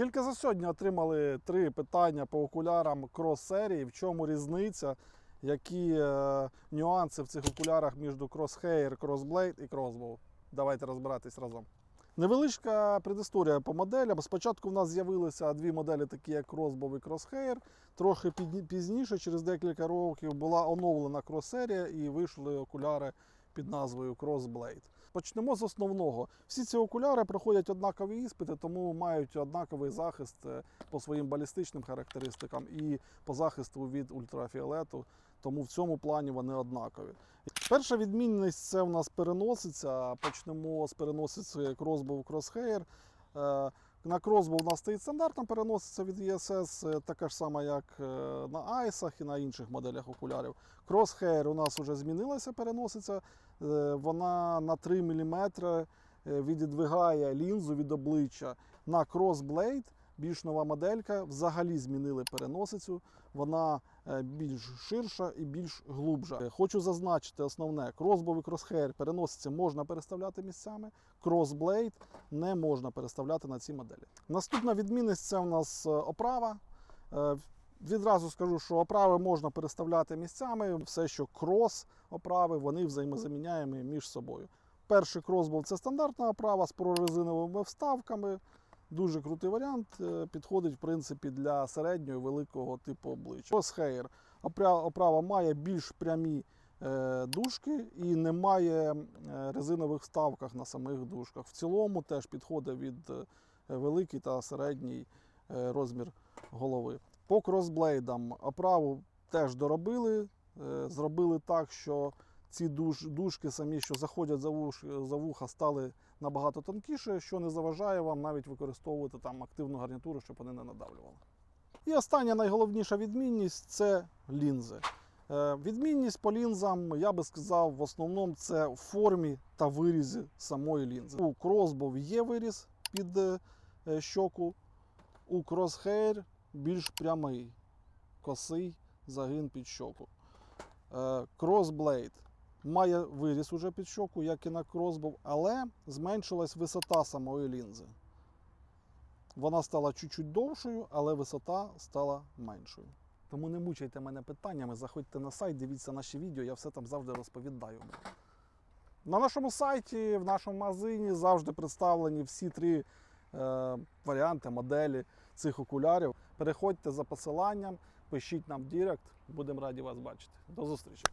Тільки за сьогодні отримали три питання по окулярам крос-серії. В чому різниця, які е, нюанси в цих окулярах між Crosshair, Crossblade і Crossbow. Давайте розбиратись разом. Невеличка предісторія по моделям. Спочатку в нас з'явилися дві моделі, такі як Crossbow і Crosshair. Трохи пізніше, через декілька років, була оновлена крос-серія і вийшли окуляри під назвою Crossblade. Почнемо з основного. Всі ці окуляри проходять однакові іспити, тому мають однаковий захист е, по своїм балістичним характеристикам і по захисту від ультрафіолету. Тому в цьому плані вони однакові. Перша відмінність це у нас переносиця. Почнемо з переносиці Crossbow Crosshair. На Crossbow у нас стоїть стандартом, переносиця від ESS, е, така ж сама, як е, на Айсах і на інших моделях окулярів. Crosshair у нас вже змінилася переносиця. Е, Вона на 3 мм віддвигає лінзу від обличчя. На Crossblade більш нова моделька, взагалі змінили переносицю. Вона е, більш ширша і більш глубша. Е, Хочу зазначити основне: і Crosshair переносиці можна переставляти місцями, Crossblade не можна переставляти на ці моделі. Наступна відмінність це у нас е, оправа. Відразу скажу, що оправи можна переставляти місцями. Все, що крос оправи, вони взаємозаміняємі між собою. Перший кросбол це стандартна оправа з прорезиновими вставками. Дуже крутий варіант. е, Підходить, в принципі, для середнього великого типу обличчя. Crosshair. Опра- Оправа має більш прямі е, дужки і не має е, резинових вставках на самих дужках. В цілому теж підходить від великий та середній розмір голови. По кросблейдам оправу теж доробили, зробили так, що ці душ, дужки самі, що заходять за, вуш, за вуха, стали набагато тонкіше, що не заважає вам навіть використовувати там активну гарнітуру, щоб вони не надавлювали. І остання найголовніша відмінність це лінзи. Е, Відмінність по лінзам, я би сказав, в основному це в формі та вирізі самої лінзи. У Crossbow є виріз під е, е, щоку, у Crosshair більш прямий, косий загин під щоку. Crossblade має виріз уже під щоку, як і на Crossbow, але зменшилась висота самої лінзи. Вона стала чуть-чуть довшою, але висота стала меншою. Тому не мучайте мене питаннями, заходьте на сайт, дивіться наші відео, я все там завжди розповідаю. На нашому сайті, в нашому магазині завжди представлені всі три е, варіанти, моделі цих окулярів. Переходьте за посиланням, пишіть нам в Директ, будемо раді вас бачити. До зустрічі!